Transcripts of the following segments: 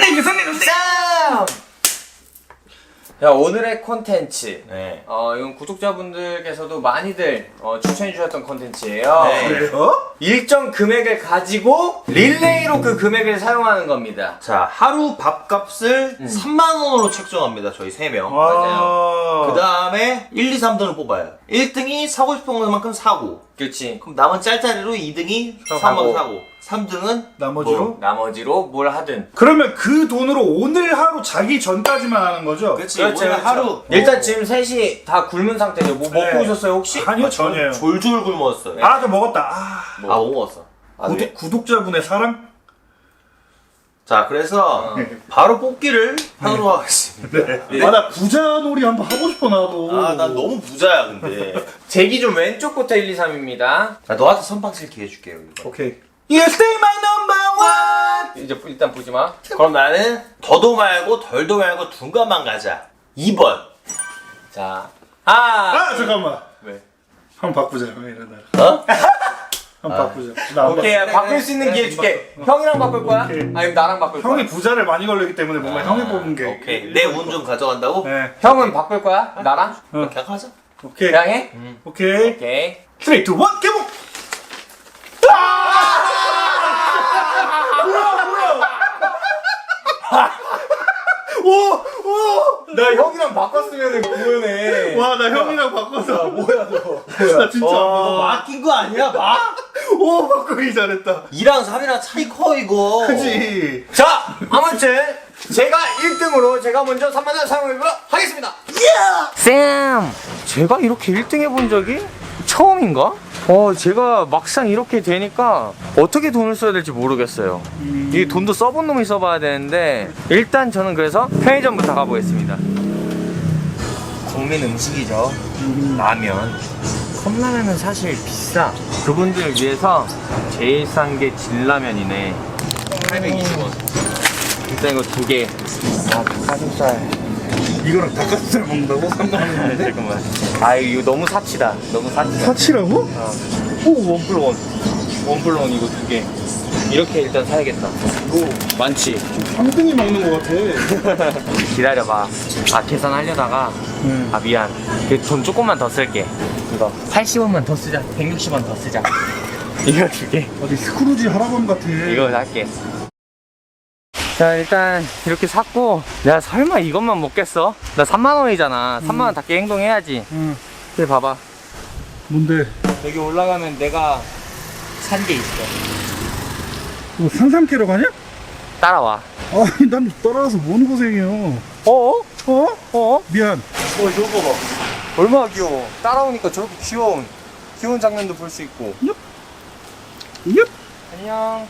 안녕히 계세요. 쌈! 자 오늘의 콘텐츠 네. 어 이건 구독자분들께서도 많이들 어, 추천해 주셨던 콘텐츠예요 네. 그래요? 일정 금액을 가지고 릴레이로 그 금액을 사용하는 겁니다 자, 하루 밥값을 음. 3만 원으로 책정합니다. 저희 3명. 와. 그 다음에 1, 2, 3등을 뽑아요. 1등이 사고 싶은 것만큼 사고. 그렇지 그럼 남은 짤짤이로 2등이 사고. 사고. 사고. 3등은 나머지로? 나머지로 뭘 하든 그러면 그 돈으로 오늘 하루 자기 전까지만 하는 거죠? 그렇지. 그렇죠, 오늘 그렇죠. 하루 일단 지금 셋이 다 굶은 상태죠 뭐 네. 먹고 오셨어요 혹시? 아니요 전혀요. 졸졸 굶었어요. 아 저 먹었다. 아, 뭐. 아, 못 먹었어. 아, 구독, 네. 구독자분의 사랑? 자, 그래서 어. 바로 뽑기를 하도록 하겠습니다. 네. 아 나 부자 놀이 한번 하고 싶어 나도. 아, 난 너무 부자야, 근데. 제 기준 왼쪽부터 1, 2, 3입니다 자, 너한테 선빵 칠 기회 줄게요, 이거. 오케이. You stay my number one. 이제 일단 보지 마 그럼 나는 더도 말고 덜도 말고 중간만 가자. 2번. 자 하나 아 잠깐만. 왜? 한 번 바꾸자. 형 이러다. 어? 한 번 바꾸자. 나안 오케이 바꿔. 바꿀 수 있는 기회 줄게 형이랑 바꿀 거야? 오케이. 아니면 나랑 바꿀 거야? 형이 부자를 많이 걸리기 때문에 뭔가 형이 뽑은 게. 오케이. 내 운 좀 가져간다고? 네. 형은 바꿀 거야? 나랑? 어. 그냥 하자. 오케이. 그냥 해? 오케이. 오케이 3, 2, 1, 개봉! 오! 오! 나 형이랑 바꿨으면 그거네 와, 나 형이랑 바꿔서. 뭐야, 너. 나 진짜. 너 맡긴 거 아니야, 막? 오, 바꾸기 잘했다. 2랑 3이랑 차이 커, 이거. 그지? 자 아무튼 제가 1등으로 제가 먼저 3만 원 사용해보도록 하겠습니다 쌤 제가 이렇게 1등 해본 적이 처음인가? 어 제가 막상 이렇게 되니까 어떻게 돈을 써야 될지 모르겠어요. 이 돈도 써본 놈이 써봐야 되는데 일단 저는 그래서 편의점부터 가보겠습니다. 국민 음식이죠. 라면. 컵라면은 사실 비싸. 그분들을 위해서 제일 싼 게 진라면이네. 820원. 일단 이거 두 개. 아 닭가슴살 이거랑 닭가슴살 먹는다고? 3만원. 잠깐만. 아 이거 너무 사치다. 너무 사치다. 사치라고? 어. 오 원플 원. 원플 원 이거 두 개. 이렇게 일단 사야겠다. 오 많지. 3등이 먹는 것 같아. 기다려봐. 아 계산하려다가. 응. 아 미안. 그 돈 조금만 더 쓸게. 이거. 80원만 더 쓰자. 160원 더 쓰자. 이거 두 개. 어디 스크루지 할아버지 같아. 이거 살게 자 일단 이렇게 샀고 내가 설마 이것만 먹겠어? 나 3만원이잖아 3만원 닿게 행동해야지 응. 여기 봐봐 뭔데? 여기 올라가면 내가 산 게 있어 뭐 산삼캐러 가냐? 따라와 아니, 난 따라와서 뭔 고생이야. 어어? 어? 어? 미안. 어 저거 봐봐 얼마나 귀여워 따라오니까 저렇게 귀여운 귀여운 장면도 볼 수 있고 얍. 안녕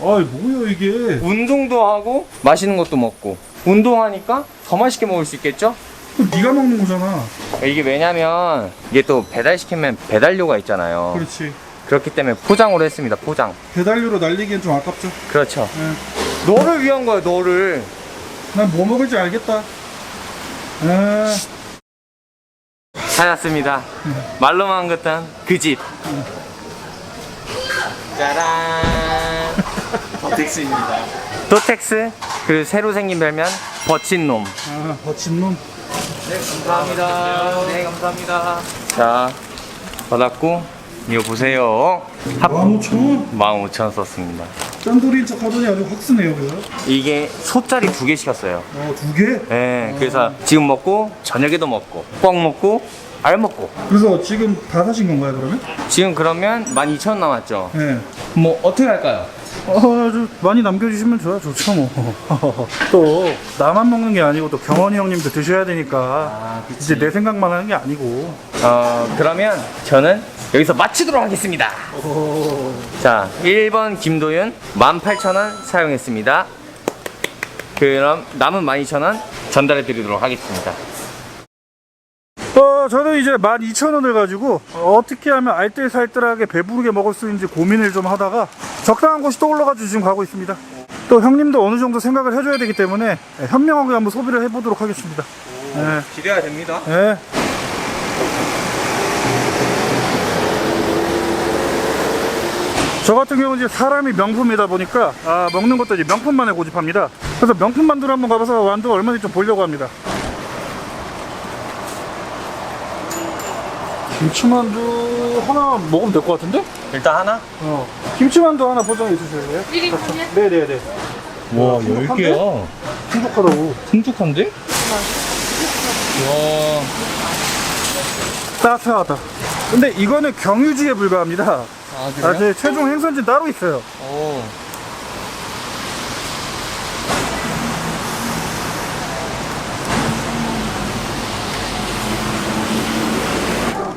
아이, 뭐야, 이게. 운동도 하고 맛있는 것도 먹고 운동하니까 더 맛있게 먹을 수 있겠죠? 그럼 네가 먹는 거잖아. 이게 왜냐면 이게 또 배달시키면 배달료가 있잖아요 그렇지. 그렇기 때문에 포장으로 했습니다 포장 배달료로 날리기엔 좀 아깝죠. 그렇죠 예. 너를 위한 거야 너를 난 뭐 먹을지 알겠다. 아, 찾았습니다 말로만 긋던 그집 짜란 텍스입니다. 도텍스 그 새로 생긴 별명 버친 놈 아, 버친 놈. 네 감사합니다 네 감사합니다 자 받았고 이거 보세요 합 15,000원? 15,000원 썼습니다 짠돌이인 척 하더니 아주 확 쓰네요, 그거. 이게 소짜리 두개 시켰어요 어, 두 개? 네 그래서 지금 먹고 저녁에도 먹고 꽉 먹고 알 먹고 그래서 지금 다 사신 건가요, 그러면? 지금 그러면 12,000원 남았죠 네. 뭐 어떻게 할까요? 어, 아주 많이 남겨주시면 좋아, 좋죠, 뭐. 또, 나만 먹는 게 아니고 또 경원이 형님도 드셔야 되니까. 아, 이제 내 생각만 하는 게 아니고. 어 그러면 저는 여기서 마치도록 하겠습니다 자 1번 김도윤 18,000원 사용했습니다 그럼 남은 12,000원 전달해 드리도록 하겠습니다 어, 저는 이제 12,000원을 가지고 어떻게 하면 알뜰살뜰하게 배부르게 먹을 수 있는지 고민을 좀 하다가 적당한 곳이 떠올라가지고 지금 가고 있습니다. 또 형님도 어느 정도 생각을 해줘야 되기 때문에 현명하게 한번 소비를 해보도록 하겠습니다. 네. 기대가 됩니다 네. 저 같은 경우는 이제 사람이 명품이다 보니까 아, 먹는 것도 이제 명품만을 고집합니다. 그래서 명품 만두를 한번 가봐서 만두 얼마인지 좀 보려고 합니다. 김치만두 하나 먹으면 될 것 같은데? 일단 하나? 어. 김치만두 하나 포장해 주실래요? 1인분이요? 네네네. 와, 풍족한데? 10개야. 풍족하다고. 풍족한데? 와. 따스하다. 근데 이거는 경유지에 불과합니다. 아, 아, 제 최종 행선지 따로 있어요. 오.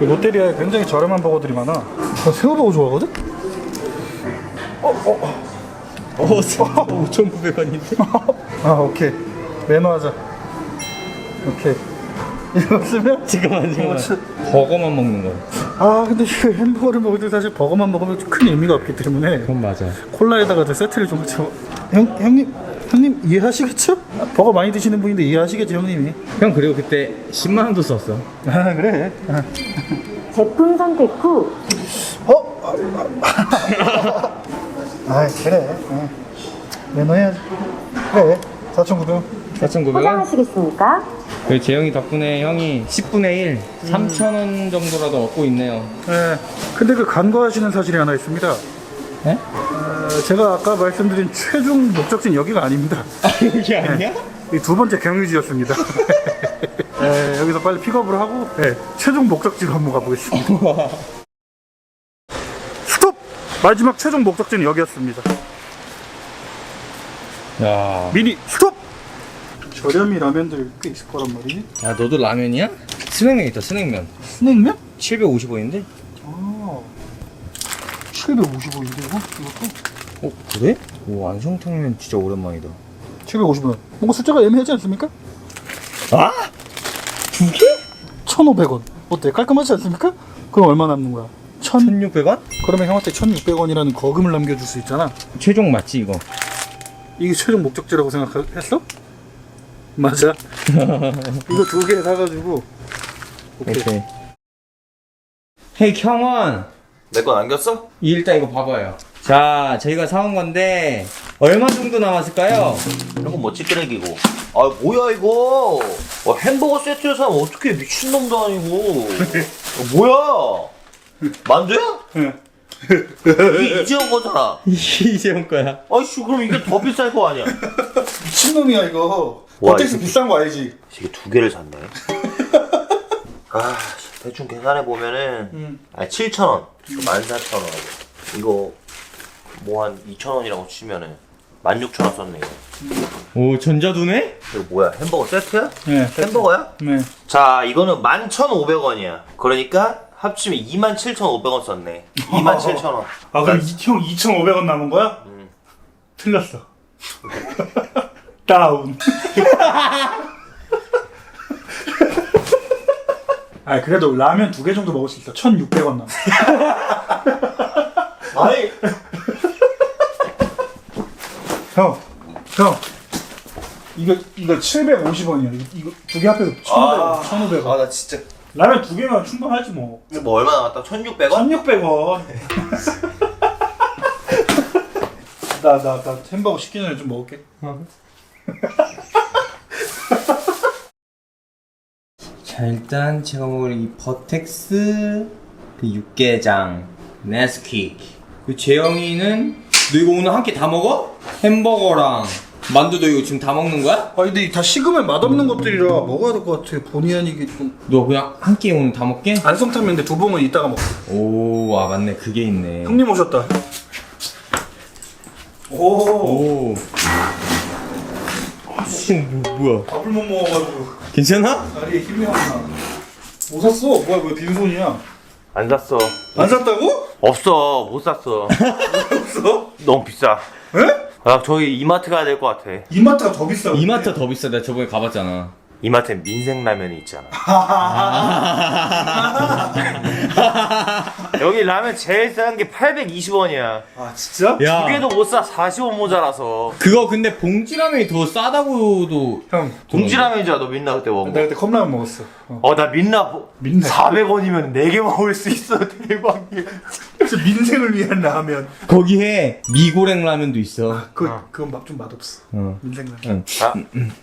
이 롯데리아에 굉장히 저렴한 버거들이 많아. 저 새우버거 좋아하거든? 오, 5,900원인데? 아, 오케이. 매너하자. 오케이. 이거 쓰면? 잠깐만, 어, 잠깐만. 버거만 먹는 거야. 아, 근데 이거 햄버거를 먹을 때 사실 버거만 먹으면 좀 큰 의미가 없기 때문에 그건 맞아. 콜라에다가 저 세트를 좀 같이. 먹- 형, 형님, 형님 이해하시겠죠? 버거 많이 드시는 분인데 이해하시겠죠, 형님이? 형, 그리고 그때 10만 원도 썼어. 아, 그래. 아. 제품 선택 후 어? 아, 그래. 어. 매너해야지. 그래. 4,900원. 4,900원? 포장하시겠습니까? 그 재영이 덕분에 형이 10분의 1, 3,000원 정도라도 얻고 있네요. 네. 근데 그 간과하시는 사실이 하나 있습니다. 네? 어, 제가 아까 말씀드린 최종 목적지는 여기가 아닙니다. 아, 여기 아니야? 이두 번째 경유지였습니다. 네, 여기서 빨리 픽업을 하고 네, 최종 목적지로 한번 가보겠습니다. 스톱! 마지막 최종 목적지는 여기였습니다. 야. 미니 스톱! 저렴이 라면들 꽤 있을 거란 말이지. 야, 너도 라면이야? 스낵면 있다, 스낵면. 스낵면? 750원인데? 아, 755인데 이거? 이것도? 어, 그래? 오, 안성탕면 진짜 오랜만이다. 750원. 뭔가 숫자가 애매하지 않습니까? 아? 두 개? 1,500원. 어때? 깔끔하지 않습니까? 그럼 얼마 남는 거야? 1,000. 1,600원? 그러면 형한테 1,600원이라는 거금을 남겨줄 수 있잖아. 최종 맞지, 이거? 이게 최종 목적지라고 생각했어? 맞아. 이거 두 개 사가지고. 오케이. 오케이. 헤이, 형원! 내 거 남겼어? 일단 이거 봐봐요. 자, 저희가 사온 건데, 얼마 정도 남았을까요? 이런 건뭐 찌끄레기고. 아 뭐야 이거? 와, 햄버거 세트를 사면 어떻게 미친놈도 아니고. 어, 뭐야? 만두야? 이게 이재용 거잖아. 이재용 거야. 아이씨 그럼 이게 더 비쌀 거 아니야? 미친놈이야, 이거. 와, 버텍스 이거- 비싼 거 알지? 이게 두 개를 샀네. 아, 대충 계산해 보면은 음. 아 7천 원, 14,000원. 이거 뭐 한 2천 원이라고 치면은 16,000원 썼네. 이거. 오, 전자도네? 이거 뭐야? 햄버거 세트야? 네. 햄버거야? 네. 자, 이거는 11,500원이야. 그러니까 합치면 27,500원 썼네. 27,000원. 아, 그럼 이, 형 2,500원 남은 거야? 음. 틀렸어. 다운. 아, 그래도 라면 두 개 정도 먹을 수 있어. 1,600원 남아. 아니, 형, 형. 이거, 이거 750원이야. 이거, 이거 두 개 합해서 1,500원. 아. 1,500원. 아, 나 진짜. 라면 두 개면 충분하지 뭐. 뭐 얼마 남았다? 1,600원? 1,600원. 나, 나, 나 햄버거 시키기 전에 좀 먹을게. 자, 일단 제가 먹을 이 버텍스, 그 육개장, 네스킥. 그 재영이는, 너 이거 오늘 한 끼 다 먹어? 햄버거랑 만두도 이거 지금 다 먹는 거야? 아 근데 다 식으면 맛없는 것들이라 먹어야 될 것 같아. 본의 아니게 좀 너 그냥 한 끼 오늘 다 먹게? 안성탕면인데 두 봉은 이따가 먹어. 오, 아, 맞네. 그게 있네. 형님 오셨다. 오. 오. 씨, 뭐, 뭐야. 밥을 못 먹어가지고 괜찮아? 다리에 힘이 안 나. 뭐 샀어? 뭐야 왜 빈손이야? 안 샀어. 안 샀다고? 없어, 못 샀어. 없어? 너무 비싸. 에? 아, 저기 이마트 가야 될 것 같아. 이마트가 더 비싸. 이마트 더 비싸. 내가 저번에 가봤잖아. 이마트에 민생 라면이 있잖아. 여기 라면 제일 싼 게 820원이야. 아 진짜? 야. 두 개도 못 사, 40원 모자라서. 그거 근데 봉지라면이 더 싸다고도. 형. 봉지라면이잖아, 너 민나 그때 먹은 나 거. 그때 컵라면 먹었어. 어. 어, 나 민나, 민나. 400원이면 4개 먹을 수 있어. 대박이야. 진짜 민생을 위한 라면. 거기에 미고랭 라면도 있어. 그 그건 막 좀 맛없어. 어. 민생 라면. 아,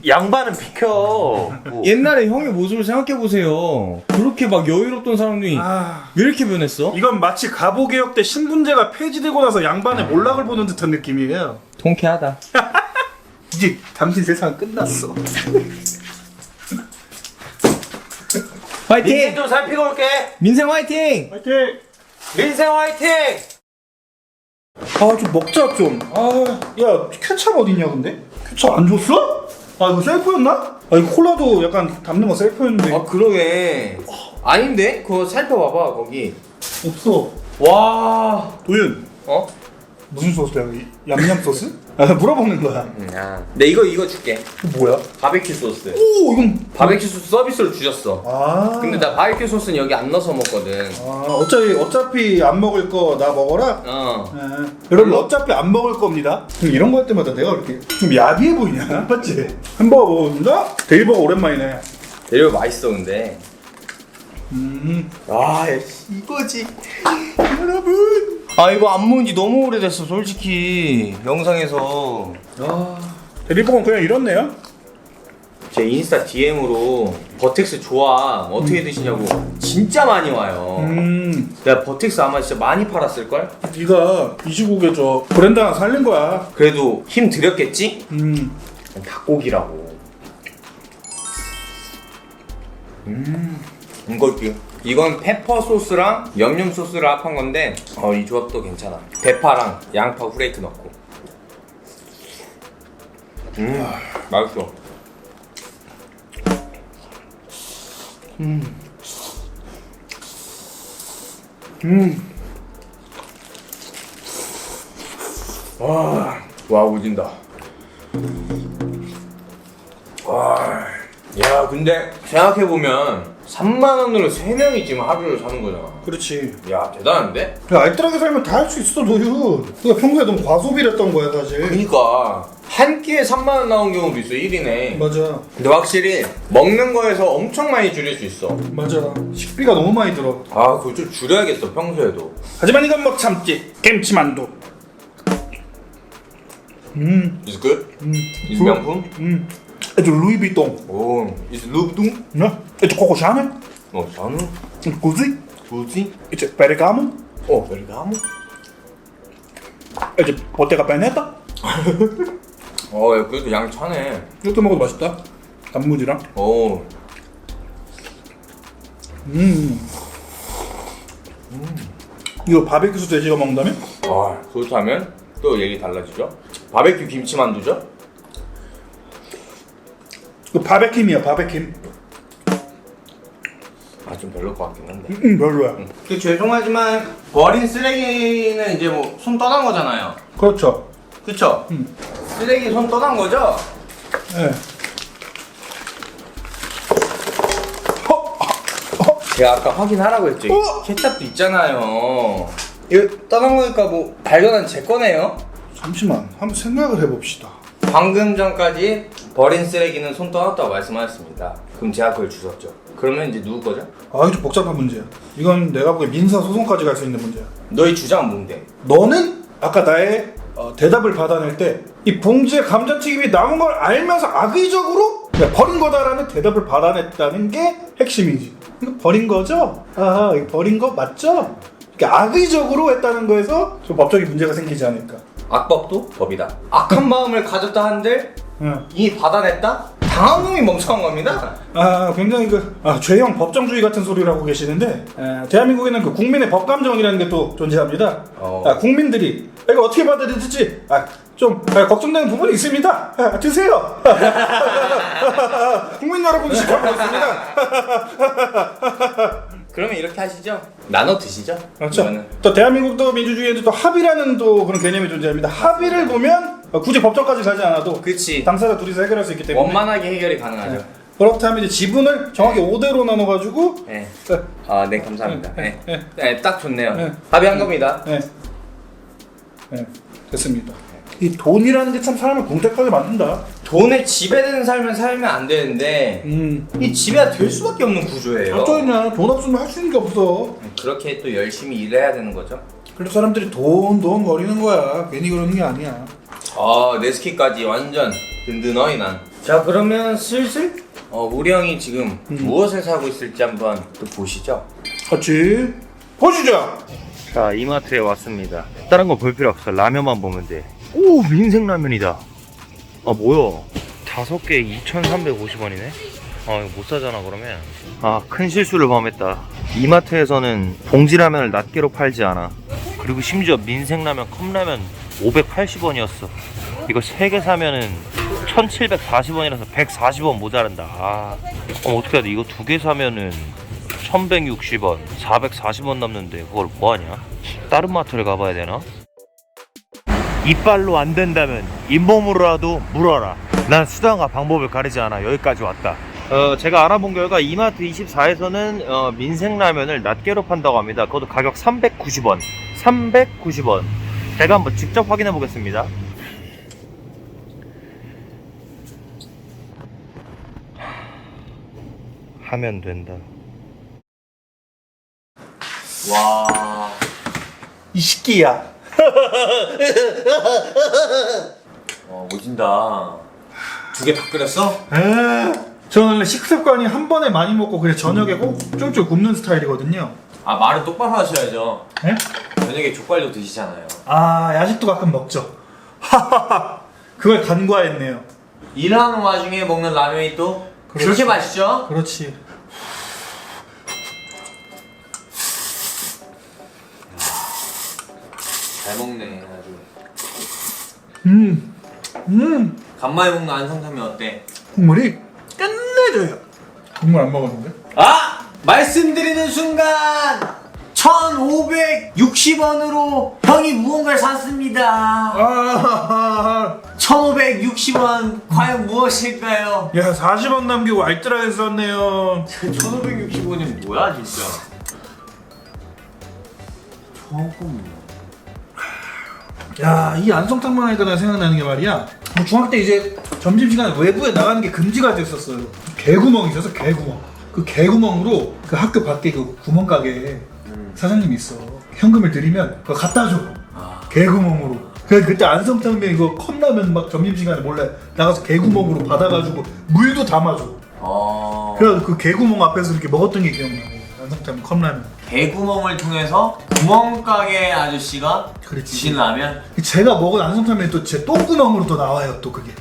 양반은 비켜. 뭐. 옛날에 형의 모습을 생각해 보세요. 그렇게 막 여유롭던 사람들이 아. 왜 이렇게 변했어? 이건 마치 가보 개혁 때 신분제가 폐지되고 나서 양반의 몰락을 보는 듯한 느낌이에요. 통쾌하다. 이제 당신 세상 끝났어. 화이팅! 민생 좀 살피고 올게. 민생 화이팅! 화이팅! 민생 화이팅! 아 좀 먹자 좀. 아야 케찹 어딨냐 근데? 케찹 안 줬어? 아 이거 셀프였나? 아 이거 콜라도 약간 담는 거 셀프였는데 아 그러게. 아닌데? 그거 살펴봐봐 거기. 없어. 와. 도윤 어? 무슨 소스야? 이 얌얌 소스? 아 물어보는 거야. 야. 내 이거 이거 줄게. 이거 뭐야? 바베큐 소스. 오 이건 바베큐 소스 서비스로 주셨어. 아. 근데 나 바베큐 소스는 여기 안 넣어서 먹거든. 아 어차피 어차피 안 먹을 거 나 먹어라. 어. 아, 여러분 어차피 안 먹을 겁니다. 그럼 이런 거 할 때마다 내가 이렇게 좀 야비해 보이냐? 맞지? 햄버거 먹어본다? 데일버거 오랜만이네. 데리고 맛있어 근데. 음. 아, 야, 이거지. 여러분. 아, 이거 안 먹은 지 너무 오래됐어, 솔직히. 영상에서. 아. 데일버거는 그냥 이렇네요. 제 인스타 DM으로 버텍스 좋아. 어떻게 드시냐고. 진짜 많이 와요. 음. 내가 버텍스 아마 진짜 많이 팔았을걸? 네가 이 시국에 저 브랜드 하나 살린 거야. 그래도 힘 들였겠지? 음. 닭고기라고. 음. 이걸게요. 이건 페퍼 소스랑 염염 소스를 합한 건데, 어, 이 조합도 괜찮아. 대파랑 양파 후레이크 넣고. 음, 맛있어. 음. 음. 와, 와, 오진다. 와, 야, 근데 생각해 보면 3만 원으로 3명이 지금 하루를 사는 거잖아. 그렇지. 야, 대단한데? 야, 알뜰하게 살면 다 할 수 있어, 너유. 그러니까 평소에 너무 과소비를 했던 거야, 사실. 그니까, 한 끼에 3만 원 나온 경우도 있어, 1인에. 맞아. 근데 확실히, 먹는 거에서 엄청 많이 줄일 수 있어. 맞아. 식비가 너무 많이 들어. 아, 그거 좀 줄여야겠어, 평소에도. 하지만 이건 못 참지. 김치만두. 음, Is good? 음. Is 명품? 음. 에저 루이비통. 오, is 루브둥? 네? 샤넬. 어, 샤누? 구지. 뭐지? 이제 베르가모. 어, 베르가모? 이제 보테가 베네타. 어, 야, 그래도 양 차네. 이렇게 먹어도 맛있다. 단무지랑. 오, 음. 이거 바베큐 소스 돼지가 먹는다면? 아, 그렇다면 또 얘기 달라지죠? 바베큐 김치만두죠? 이거 바베킴이야, 바베킴. 아, 좀 별로일 것 같긴 한데. 음, 별로야. 그 죄송하지만 버린 쓰레기는 이제 뭐 손 떠난 거잖아요. 그렇죠. 그쵸? 음. 쓰레기 손 떠난 거죠? 예. 제가 아까 확인하라고 했죠. 어? 케찹도 있잖아요. 이거 떠난 거니까 뭐 발견한 제 거네요. 잠시만, 한번 생각을 해봅시다. 방금 전까지 버린 쓰레기는 손 떠났다고 말씀하셨습니다. 그럼 제가 그걸 주웠죠. 그러면 이제 누구 거죠? 아, 이거 좀 복잡한 문제야. 이건 내가 보기에 민사 소송까지 갈 수 있는 문제야. 너희 주장은 뭔데? 너는 아까 나의 어, 대답을 받아낼 때 이 봉지에 감자튀김이 남은 걸 알면서 악의적으로 야, 버린 거다라는 대답을 받아냈다는 게 핵심이지. 이거 버린 거죠? 아, 이거 버린 거 맞죠? 이렇게 악의적으로 했다는 거에서 좀 법적인 문제가 생기지 않을까. 악법도 법이다. 악한 마음을 가졌다 한들 응. 이 받아냈다? 당한 놈이 멍청한 겁니다. 아, 굉장히 그 아, 죄형 법정주의 같은 소리를 하고 계시는데 에, 대한민국에는 그 국민의 법감정이라는 게 또 존재합니다. 어. 아, 국민들이 이거 어떻게 받아들일지 아, 좀 아, 걱정되는 부분이 있습니다. 아, 드세요. 국민 여러분 지켜보고 있습니다. 그러면 이렇게 하시죠. 나눠 드시죠. 그렇죠. 이거는. 또 대한민국도 민주주의에도 또 합의라는 또 그런 개념이 존재합니다. 합의를 보면 어, 굳이 법정까지 가지 않아도 그치. 당사자 둘이서 해결할 수 있기 때문에 원만하게 해결이 가능하죠. 그렇다면 이제 지분을 정확히 5대로 나눠가지고 네. 네. 아, 네, 감사합니다. 네. 네. 네, 딱 좋네요. 네. 합의한 겁니다. 네. 네, 됐습니다. 이 돈이라는 게 참 사람을 공택하게 만든다. 돈을 지배되는 삶을 살면 안 되는데 음. 이 지배가 될 수밖에 없는 구조예요. 어쩌냐? 돈 없으면 할 수 있는 게 없어. 그렇게 또 열심히 일해야 되는 거죠. 그래서 사람들이 돈 돈 거리는 거야. 괜히 그러는 게 아니야. 아 네스키까지 완전 든든하이 난. 자 그러면 슬슬? 어, 우리 형이 지금 무엇을 사고 있을지 한번 또 보시죠. 같이 보시죠. 자 이마트에 왔습니다. 다른 거 볼 필요 없어. 라면만 보면 돼 오 민생 라면이다. 아 뭐야? 다섯 개에 2,350원이네? 아 이거 못 사잖아 그러면. 아 큰 실수를 범했다. 이마트에서는 봉지라면을 낱개로 팔지 않아 그리고 심지어 민생라면 컵라면 580원이었어. 이거 3개 사면은 1740원이라서 140원 모자란다. 아 어, 어떻게 해야 돼. 이거 두 개 사면은 1160원 440원 남는데 그걸 뭐하냐? 다른 마트를 가봐야 되나? 이빨로 안 된다면 잇몸으로라도 물어라. 난 수단과 방법을 가리지 않아. 여기까지 왔다 어, 제가 알아본 결과 이마트 24에서는 어, 민생라면을 낱개로 판다고 합니다 그것도 가격 390원 390원 제가 한번 직접 확인해 보겠습니다 하면 된다 와. 이 새끼야. 어 오진다. 두 개 다 끓였어? 저는 원래 식습관이 한 번에 많이 먹고 그냥 저녁에 꼭 쫄쫄 굽는 스타일이거든요. 아 말은 똑바로 하셔야죠. 네? 저녁에 족발도 드시잖아요. 아 야식도 가끔 먹죠. 하하하. 그걸 간과했네요. 일하는 와중에 먹는 라면이 또 그렇게 그렇지. 맛있죠? 그렇지. 잘 먹네 아주. 음, 음. 간만에 먹는 안성탕면 어때? 국물이 끝내줘요. 국물 안 먹었는데? 아! 말씀드리는 순간 1560원으로 형이 무언가를 샀습니다. 아, 1560원 과연 무엇일까요? 야 40원 남기고 알뜰하게 썼네요. 1560원이 뭐야 진짜? 조금 야, 이 안성탕만 하니까 나 생각나는 게 말이야. 뭐 중학교 때 이제 점심시간에 외부에 나가는 게 금지가 됐었어요. 개구멍이 있어서 개구멍. 그 개구멍으로 그 학교 밖에 그 구멍가게에 사장님이 있어. 현금을 드리면 그거 갖다 줘. 개구멍으로. 그래 그때 안성탕면 이거 컵라면 막 점심시간에 몰래 나가서 개구멍으로 받아가지고 물도 담아줘. 어... 그래서 그 개구멍 앞에서 이렇게 먹었던 게 기억나고 안성탕면 컵라면. 개구멍을 통해서 구멍가게 아저씨가 그렇지. 주신 라면 제가 먹은 안성탕면이 또 제 똥구멍으로 또 나와요 또 그게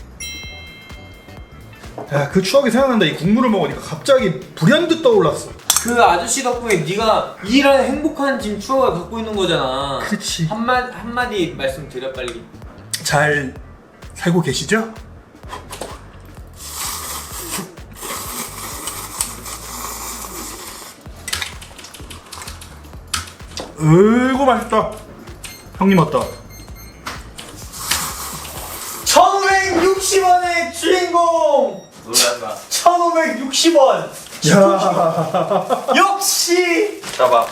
야 그 추억이 생각난다 이 국물을 먹으니까 갑자기 불현듯 떠올랐어 그 아저씨 덕분에 네가 이런 행복한 지금 추억을 갖고 있는 거잖아 그렇지. 한마, 한마디 말씀 드려 빨리 잘 살고 계시죠? 으이구 맛있다. 형님 어떠? 1560원의 주인공! 놀랐다 1560원! 야. 역시! 잡아.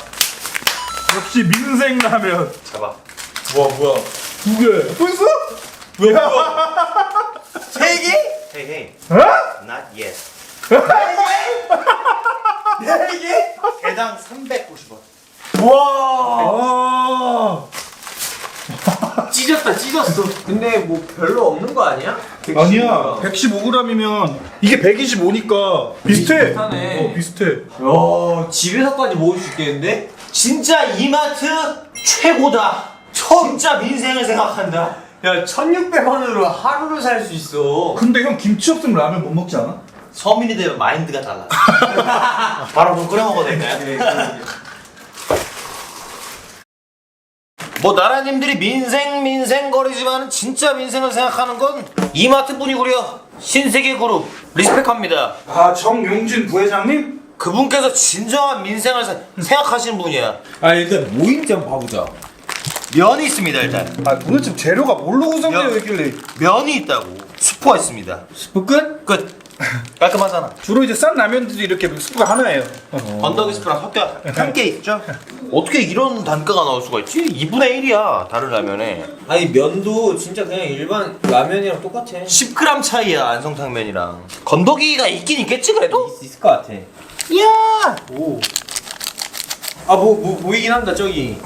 역시 민생 라면. 잡아. 뭐야 뭐야. 두 개. 벌써? 왜 세 개? 헤이 헤이 어? not yet. 네 개? 개당 390원 와. 아 찢었다 찢었어. 근데 뭐 별로 없는 거 아니야? 아니야. 115g이면 이게 125니까. 비슷해. 비슷하네. 어 비슷해. 야 집에서까지 먹을 수 있겠는데? 진짜 이마트 최고다. 진짜 민생을 생각한다. 야 1600원으로 하루를 살 수 있어. 근데 형 김치 없으면 라면 못 먹지 않아? 서민이 되면 마인드가 달라. 바로 물 끓여 먹어도 될까요? 뭐 나라님들이 민생 민생 거리지만 진짜 민생을 생각하는 건 이마트 분이구려. 신세계 그룹 리스펙합니다. 아 정용진 부회장님? 그분께서 진정한 민생을 사- 생각하시는 분이야. 아 일단 모임지 한번 봐보자. 면이 있습니다 일단. 아 도대체 재료가 뭘로 구성되어 야. 있길래? 면이 있다고. 수프가 있습니다. 스프 끝? 끝 깔끔하잖아 주로 이제 싼 라면들이 이렇게 스프가 하나예요 건더기 스프랑 섞여 함께 있죠 어떻게 이런 단가가 나올 수가 있지? 2분의 1이야 다른 라면에 아니 면도 진짜 그냥 일반 라면이랑 똑같아 10g 차이야 안성탕면이랑 건더기가 있긴 있겠지 그래도? 있을 것 같아 이야 오. 아, 뭐, 뭐, 보이긴 한다, 저기.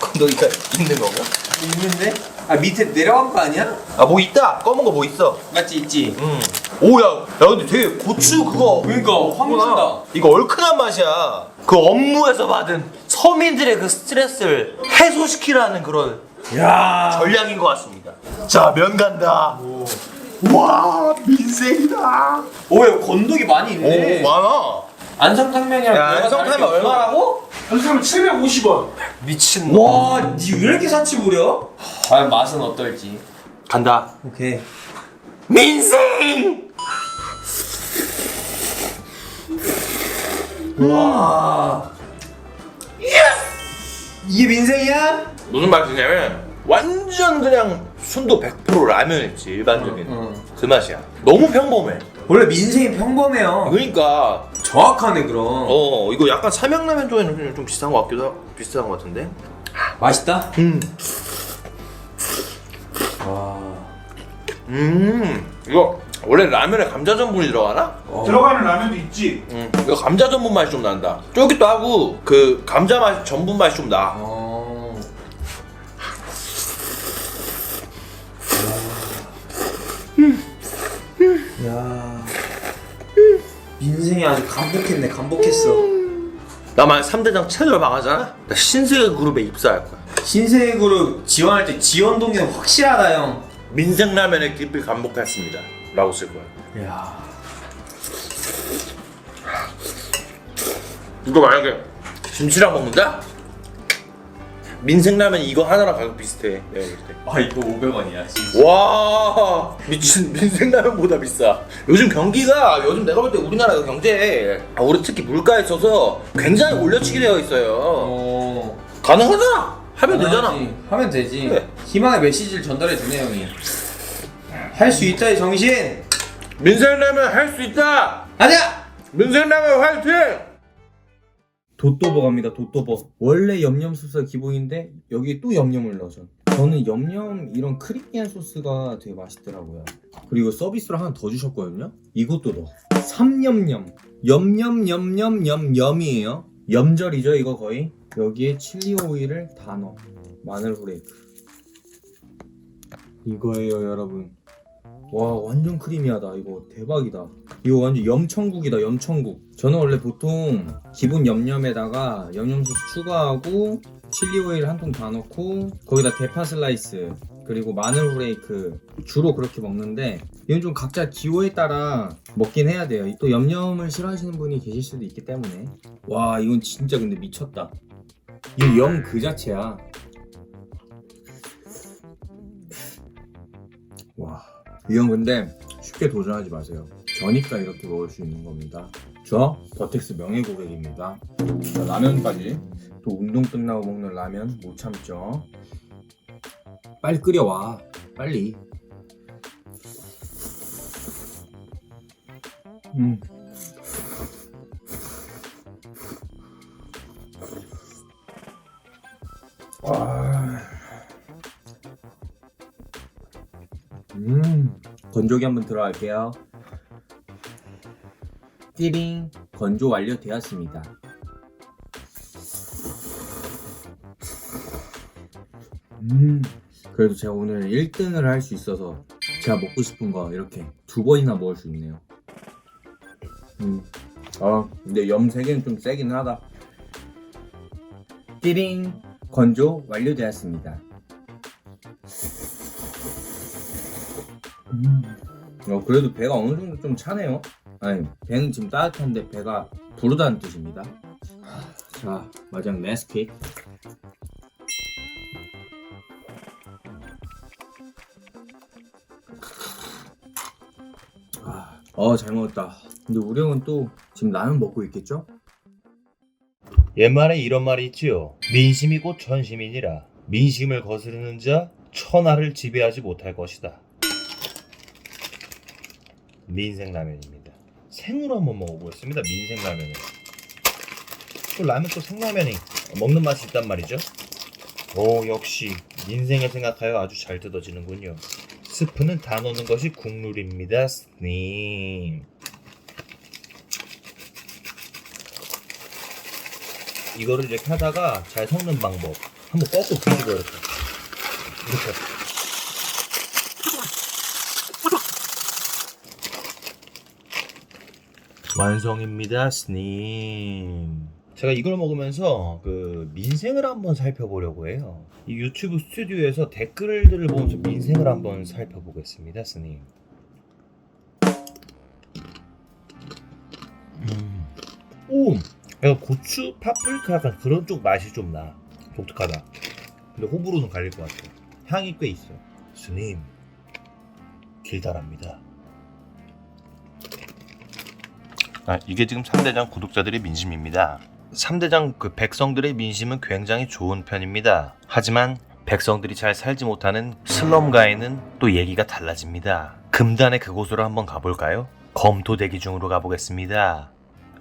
건더기가 있는 건가? 있는데? 아 밑에 내려간 거 아니야? 아 뭐 있다. 검은 거 뭐 있어? 맞지 있지. 응 오야 야 근데 되게 고추 그거. 그러니까 확 난다. 이거 얼큰한 맛이야. 그 업무에서 받은 서민들의 그 스트레스를 해소시키라는 그런 야. 전략인 것 같습니다. 자면 간다. 와 민생이다. 오야 건더기 많이 있네. 오 많아 안성탕면이랑 야 안성탕면. 얼마라고? 한사람 750원. 미친 와, 니 왜 이렇게 사치 부려? 과연 맛은 어떨지. 간다 오케이. 민생 와. 이게 민생이야? 무슨 맛이냐면 완전 그냥 순도 100% 라면 있지 일반적인 응. 그 맛이야 너무 평범해 원래 민생이 평범해요. 그러니까 정확하네 그럼. 어 이거 약간 삼양라면 쪽에는 좀- 좀 비싼 것 같기도 하고 비슷한 것 같은데 맛있다. 음. 와. 음 이거 원래 라면에 감자 전분이 들어가나? 들어가는 라면도 있지. 음 이거 감자 전분 맛이 좀 난다 쫄깃도 하고 그 감자 맛 전분 맛이 좀 나 어. 야. 민생이 아주 감복했네, 감복했어. 나만 3대장 채널 망하잖아? 나 신세계 그룹에 입사할 거야 신세그룹 지원할 때 지원 동기는 확실하다, 형. 민생라면의 깊이 감복했습니다 라고 쓸 거야 야. 이거 만약에 김치랑 먹는다? 민생라면 이거 하나랑 가격 비슷해 내가 볼 때. 아, 이거 500원이야, 진짜. 와 미친 민생라면보다 비싸 요즘 경기가 요즘 내가 볼 때 우리나라 경제 아, 우리 특히 물가에 있어서 굉장히 올려치기 되어 있어요 어. 가능하잖아 하면 되잖아 하지. 하면 되지. 그래. 희망의 메시지를 전달해 주네, 형이. 할 수 있다, 이 정신. 민생라면 할 수 있다 가자! 민생라면 화이팅 도또버 갑니다 도또버 원래 염염 소스가 기본인데 여기 또 염염을 넣어줘 저는 염염 이런 크리미한 소스가 되게 맛있더라고요. 그리고 서비스로 하나 더 주셨거든요. 이것도 넣어. 삼염염. 염염염염염염이에요. 염절이죠 이거 거의? 여기에 칠리 오일을 다 넣어. 마늘 후레이크. 이거예요 여러분 와 완전 크리미하다. 이거 대박이다. 이거 완전 염천국이다 염천국. 저는 원래 보통 기본 염염에다가 염염소스 추가하고 칠리 오일 한 통 다 넣고 거기다 대파 슬라이스 그리고 마늘 후레이크 주로 그렇게 먹는데 이건 좀 각자 기호에 따라 먹긴 해야 돼요. 또 염염을 싫어하시는 분이 계실 수도 있기 때문에. 와 이건 진짜 근데 미쳤다. 이거 염그 자체야. 와 이건 근데 쉽게 도전하지 마세요. 저니까 이렇게 먹을 수 있는 겁니다. 저 버텍스 명예 고객입니다. 자, 라면까지 또 운동 끝나고 먹는 라면 못 참죠. 빨리 끓여와. 빨리. 음. 건조기 한번 들어갈게요. 띠링 건조 완료되었습니다. 음. 그래도 제가 오늘 1등을 할 수 있어서 제가 먹고 싶은 거 이렇게 두 번이나 먹을 수 있네요. 음. 아, 근데 염 3개는 좀 세긴 하다. 띠링 건조 완료되었습니다. 음. 어, 그래도 배가 어느 정도 좀 차네요. 아니, 배는 지금 따뜻한데 배가 부르다는 뜻입니다. 자, 마지막 네스킥. 아, 어, 잘 먹었다. 근데 우리 형은 또 지금 라면 먹고 있겠죠? 옛말에 이런 말이 있지요 민심이 곧 전심이니라 민심을 거스르는 자 천하를 지배하지 못할 것이다 민생 라면입니다. 생으로 한번 먹어보겠습니다 민생 라면을. 또 라면 또 생라면이 먹는 맛이 있단 말이죠. 오 역시 민생을 생각하여 아주 잘 뜯어지는군요. 스프는 다 넣는 것이 국룰입니다 스님. 이거를 이렇게 하다가 잘 섞는 방법 한번 꺾고 뒤집어야겠다. 이렇게. 완성입니다, 스님. 제가 이걸 먹으면서 그 민생을 한번 살펴보려고 해요. 이 유튜브 스튜디오에서 댓글들을 보면서 민생을 한번 살펴보겠습니다, 스님. 음. 오! 약간 고추, 파프리카 약간 그런 쪽 맛이 좀 나. 독특하다. 근데 호불호는 갈릴 것 같아. 향이 꽤 있어. 스님, 길다랍니다. 아, 이게 지금 3대장 구독자들의 민심입니다. 3대장 그 백성들의 민심은 굉장히 좋은 편입니다. 하지만 백성들이 잘 살지 못하는 슬럼가에는 또 얘기가 달라집니다. 금단의 그곳으로 한번 가볼까요? 검토대기 중으로 가보겠습니다.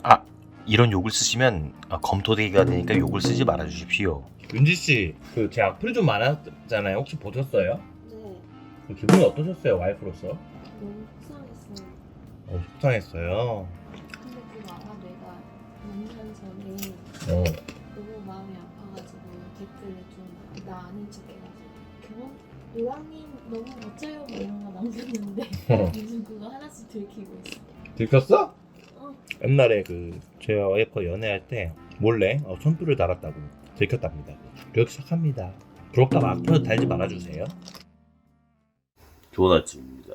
아, 이런 욕을 쓰시면 아, 검토대기가 되니까 욕을 쓰지 말아 주십시오. 윤지 씨, 그 제 악플이 좀 많았잖아요. 혹시 보셨어요? 네, 기분이 어떠셨어요, 와이프로서? 너무 속상했어요. 어, 속상했어요. 어, 너무 마음이 아파가지고 댓글에 좀나 아닌 척해가지고 결혼 노랑님 너무 멋져요 뭐 이런 거 남겼는데 요즘 그거 하나씩 들키고 있어. 들켰어? 어. 옛날에 그 제 와이프 연애할 때 몰래 어, 손불을 달았다고 들켰답니다. 그렇게 시작합니다. 부럽다고 악플 달지 말아주세요. 좋은 아침입니다.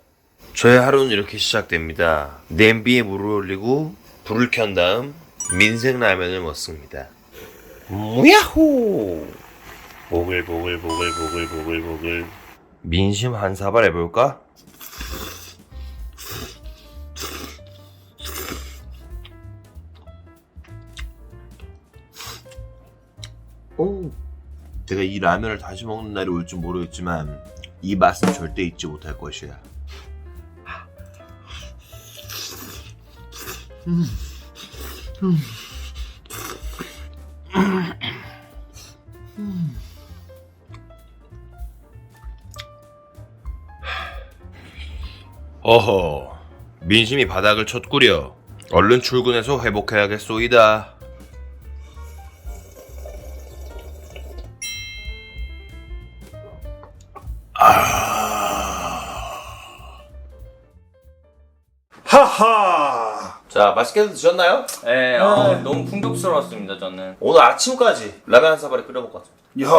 저의 하루는 이렇게 시작됩니다. 냄비에 물을 올리고 불을 켠 다음 민생 라면을 먹습니다. 야호! 보글보글 보글보글 보글보글 민심 한 사발 해볼까? 오. 내가 이 라면을 다시 먹는 날이 올 줄 모르겠지만 이 맛은 절대 잊지 못할 것이야. 어허, 민심이 바닥을 쳤구려. 얼른 출근해서 회복해야겠소이다. 하하. 자, 맛있게 드셨나요? 네, 어, 너무 풍족스러웠습니다 저는. 오늘 아침까지 라면 한 사발에 끓여 먹었습니다. 이야,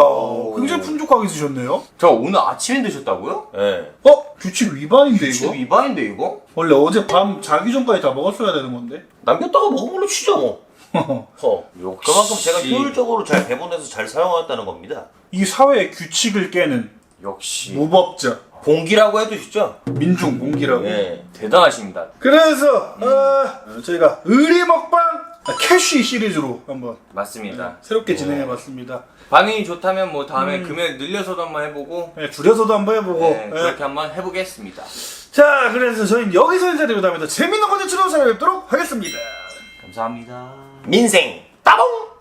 굉장히 풍족하게 드셨네요. 저 오늘 아침에 드셨다고요? 예. 어? 규칙 위반인데 이거? 위반인데 이거? 원래 어제 밤 자기 전까지 다 먹었어야 되는 건데. 남겼다가 먹은 걸로 치죠 뭐. 어. 역시. 그만큼 제가 효율적으로 잘 배분해서 잘 사용했다는 겁니다. 이 사회의 규칙을 깨는 역시 무법자, 공기라고 해두시죠. 민중 공기라고. 예. 대단하십니다. 그래서 어, 저희가 의리 먹방 캐쉬 시리즈로 한번 맞습니다. 새롭게 진행해봤습니다. 반응이 좋다면 뭐 다음에 금액 늘려서도 한번 해보고 네, 줄여서도 한번 해보고. 네, 네. 그렇게 한번 해보겠습니다. 자, 그래서 저희는 여기서 인사드리고 다음에 더 재밌는 컨텐츠로 찾아뵙도록 하겠습니다. 감사합니다. 민생 따봉.